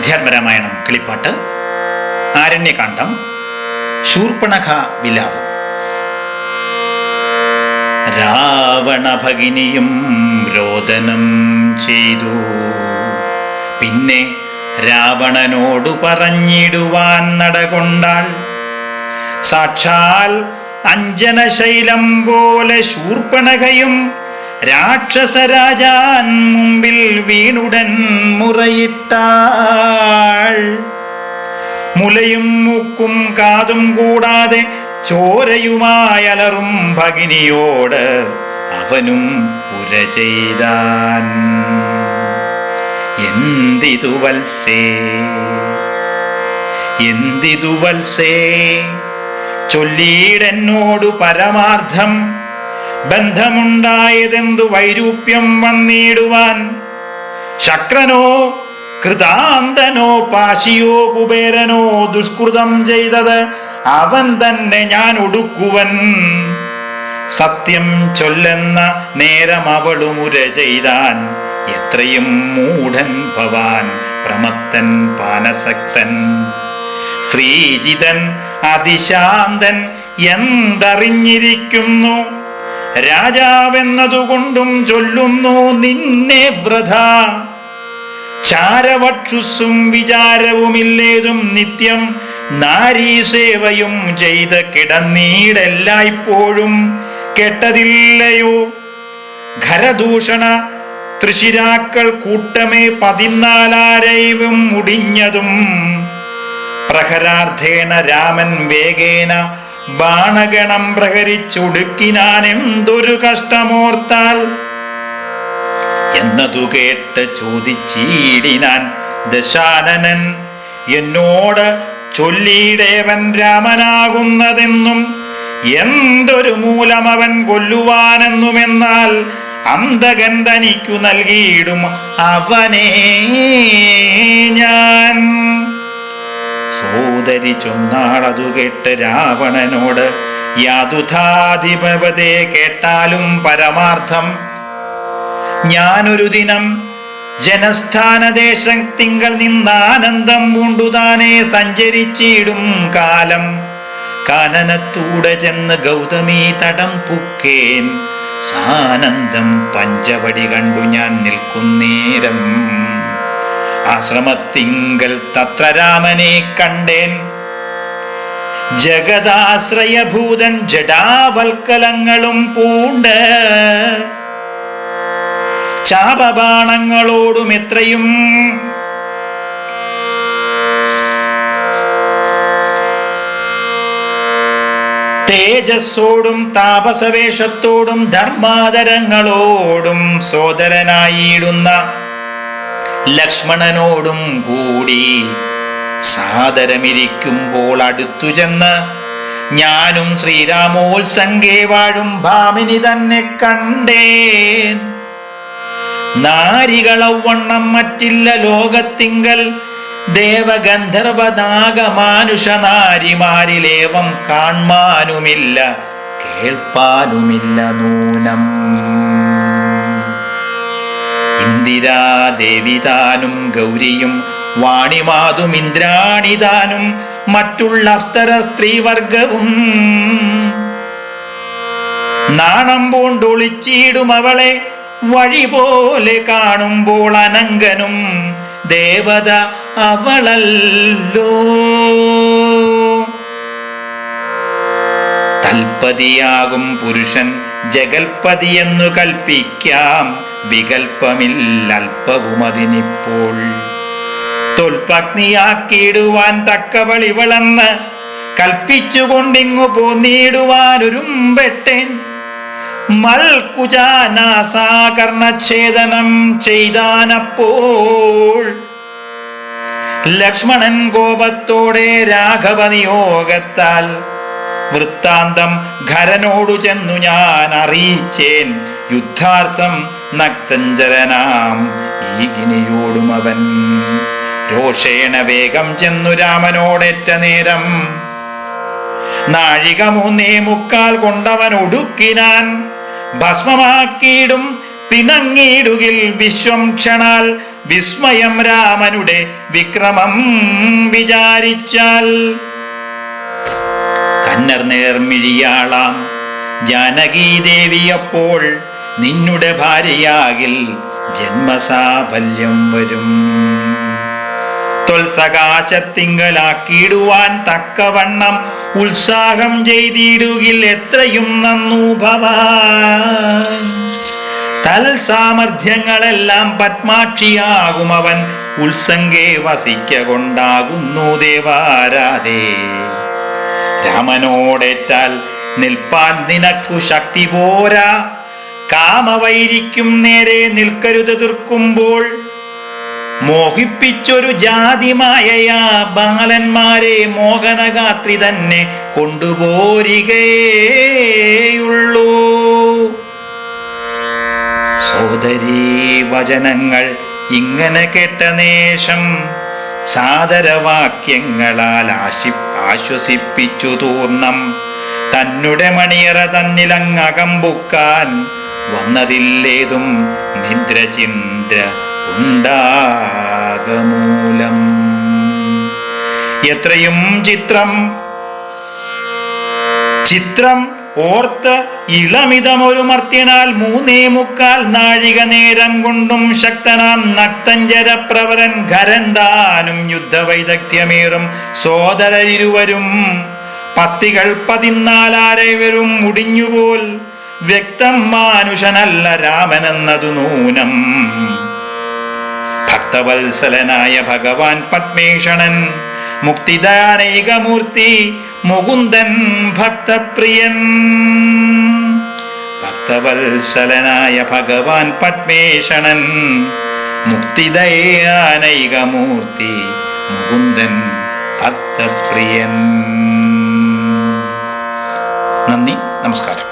അധ്യാത്മരാമായണം കിളിപ്പാട്ട് ആരണ്യകാന്ഡം ശൂർപ്പണഖ വിലാപം. രാവണ ഭഗിനിയും രോദനം ചെയ്തു. പിന്നെ രാവണനോടു പറഞ്ഞിടുവാൻ നടകൊണ്ടാൾ സാക്ഷാൽ അഞ്ജനശൈലം പോലെ ശൂർപ്പണകയും രാക്ഷസരാജാൻ മുമ്പിൽ വീണുടൻ മുറയിട്ടാൾ. മുലയും മൂക്കും കാതും കൂടാതെ ചോരയുമായലറും ഭഗിനിയോട് അവനും ഉര ചെയ്താൻ. എന്തിതു വത്സേ? എന്തിതു പരമാർത്ഥം ബന്ധമുണ്ടായതെന്തു വൈരൂപ്യം വന്നിടുവാൻ? ശക്രനോ കൃതാന്തനോ പാശിയോ കുബേരനോ ദുഷ്കൃതം ചെയ്തത് അവൻ തന്നെ ഞാൻ ഒടുക്കുവൻ. സത്യം ചൊല്ലെന്ന നേരം അവളുമുര ചെയ്താൻ എത്രയും മൂഢൻ ഭവാൻ പ്രമത്തൻ പാനസക്തൻ. ശ്രീജിതൻ അതിശാന്തൻ എന്തറിഞ്ഞിരിക്കുന്നു? രാജാവെന്നതുകൊണ്ടും ചൊല്ലുന്നു നിന്നെ വ്രത ചാരവക്ഷുസ്സും വിചാരവുമില്ലേതും നിത്യം. നാരീസേവയും ചെയ്ത് കിടന്നീടെല്ലായ്പ്പോഴും കെട്ടതില്ലയോ? ഖരദൂഷണ തൃശിരാക്കൾ കൂട്ടമേ പതിനാലാരൈവും മുടിഞ്ഞതും. പ്രഹരാർത്ഥേന രാമൻ വേഗേന ബാണഗണം പ്രഹരിച്ചൊടുക്കിനാൻ എന്തൊരു കഷ്ടമോർത്താൽ? എന്നതു കേട്ട് ചോദിച്ചീടിനാൻ ദശാനനൻ എന്നോട് ചൊല്ലിയിടേവൻ രാമനാകുന്നതെന്നും എന്തൊരു മൂലം അവൻ കൊല്ലുവാനെന്നുമെന്നാൽ അന്തകൻ തനിക്കു നൽകിയിടും അവനെ ഞാൻ. സോദരി ചൊന്നാളതു കേട്ട് രാവണനോട് യാതുധാധിപതെ കേട്ടാലും പരമാർത്ഥം. ഞാനൊരു ദിനം ജനസ്ഥാനദേശത്തിങ്കൽ നിന്നാനന്ദം പൂണ്ടുതാനെ സഞ്ചരിച്ചിടും കാലം. കാനനത്തൂടെ ചെന്ന് ഗൗതമി തടം പുക്കേൻ. സാനന്ദം പഞ്ചവടി കണ്ടു ഞാൻ നിൽക്കുന്നേരം. ആശ്രമത്തിങ്കൽ തത്ര രാമനെ കണ്ടേൻ. ജഗദാശ്രയഭൂതൻ ജഡാവൽക്കലങ്ങളും പൂണ്ട്. ചാപബാണങ്ങളോടും എത്രയും തേജസ്സോടും താപസവേഷത്തോടും ധർമാതരങ്ങളോടും സോദരനായിടുന്ന ലക്ഷ്മണനോടും കൂടി സാദരമിരിക്കുമ്പോൾ അടുത്തു ചെന്ന് ഞാനും ശ്രീരാമോത്സംഗേ വാഴും ഭാമിനി തന്നെ കണ്ടേൻ. നാരികളവണ്ണം മറ്റില്ല ലോകത്തിങ്കൽ ദേവഗന്ധർവനാഗമാനുഷ നാരിമാരിലേവം കാൺമാനുമില്ല കേൾപ്പാനുമില്ല നൂനം. ഇന്ദിരാദേവിതാനും ഗൗരിയും വാണിമാതും ഇന്ദ്രാണിതാനും മറ്റുള്ള അസ്തര സ്ത്രീവർഗവും. നാണം പൂണ്ടൊളിച്ചിടും അവളെ വഴി പോലെ കാണുമ്പോൾ അനങ്കനും ദേവത അവളല്ലോ. തൽപതിയാകും പുരുഷൻ ജഗൽപതിയെന്നു കൽപ്പിക്കാം. വികൽപ്പമില്ലൽപ്പവും അതിനിപ്പോൾ തൊൽപത്നിയാക്കിയിടുവാൻ തക്കവളിവളെന്ന് കൽപ്പിച്ചുകൊണ്ടിങ്ങു പോന്നിടുവാനൊരുമ്പെട്ടേൻ. മൽകുജാനാസാകർണഛേദനം ചെയ്താനപ്പോൾ. ലക്ഷ്മണൻ കോപത്തോടെ രാഘവനിയോഗത്താൽ വൃത്താന്തം ഖരനോടു ചെന്നു ഞാൻ അറിയിച്ചേൻ യുദ്ധാർത്ഥം നക്തഞ്ചരനാം ഈഗിനിയോടും അവൻ രോഷേണ വേഗം ചെന്നു രാമനോടേറ്റ നേരം. നാഴിക മൂന്നേ മുക്കാൽ കൊണ്ടവൻ ഒടുക്കിനാൻ. ഭസ്മമാക്കിയിടും പിണങ്ങിയിടുകിൽ വിശ്വം ക്ഷണാൽ. വിസ്മയം രാമനുടെ വിക്രമം വിചാരിച്ചാൽ. കന്നർ നേർമിഴിയാളാം ജാനകീദേവി അപ്പോൾ നിന്നുടെ ഭാര്യയാകിൽ ജന്മസാഫല്യം വരും. തൊൽസകാശത്തിങ്കലാക്കിയിടുവാൻ തക്കവണ്ണം ഉത്സാഹം ചെയ്തിടുകിൽ എത്രയും നന്നു ഭവാൻ. തൽസാമർഥ്യങ്ങളെല്ലാം പത്മാക്ഷിയാകും അവൻ ഉത്സംഗേ വസിക്ക കൊണ്ടാകുന്നു ദേവാരാധേ. രാമനോടേറ്റാൽ നിൽപ്പാൻ നിനക്കു ശക്തി പോരാ. കാമവൈരിക്കും നേരെ നിൽക്കരുത് തീർക്കുമ്പോൾ മോഹിപ്പിച്ചൊരു ജാതിമായയാ ബാലന്മാരെ മോഹനഗാത്രി തന്നെ കൊണ്ടുപോരികയുള്ളൂ. സോദരീ വചനങ്ങൾ ഇങ്ങനെ കേട്ട നേഷം സാദരവാക്യങ്ങളാൽ ആശി ആശ്വസിപ്പിച്ചു തൂർണം. തന്നെ മണിയറ തന്നിലങ്ങകമ്പുക്കാൻ വന്നതില്ലേതും നിദ്രചിന്ദ്ര ഉണ്ടാകമൂലം. എത്രയും ചിത്രം ചിത്രം ഓർത്ത് ഇളമിതമൊരു മർത്യനാൽ മൂന്നേ മുക്കാൽ നാഴിക നേരം കൊണ്ടും ശക്തനാം നക്തഞ്ചര പ്രവരൻ ഖരന്താനും യുദ്ധവൈദഗ്ധ്യമേറും സോദരരിരുവരും പത്തികൾ പതിനാലാരവരും മുടിഞ്ഞുപോൽ വ്യക്തം മാനുഷനല്ല രാമനെന്നതു നൂനം. ഭക്തവത്സലനായ ഭഗവാൻ പത്മേഷണൻ മുക്തിദാനൈകമൂർത്തി മുകുന്ദൻ ഭക്തപ്രിയൻ. ഭക്തവത്സലനായ ഭഗവാൻ പത്മേഷണൻ മുക്തിദയാനൈകമൂർത്തി മുകുന്ദൻ ഭക്തപ്രിയൻ. നന്ദി നമസ്കാരം.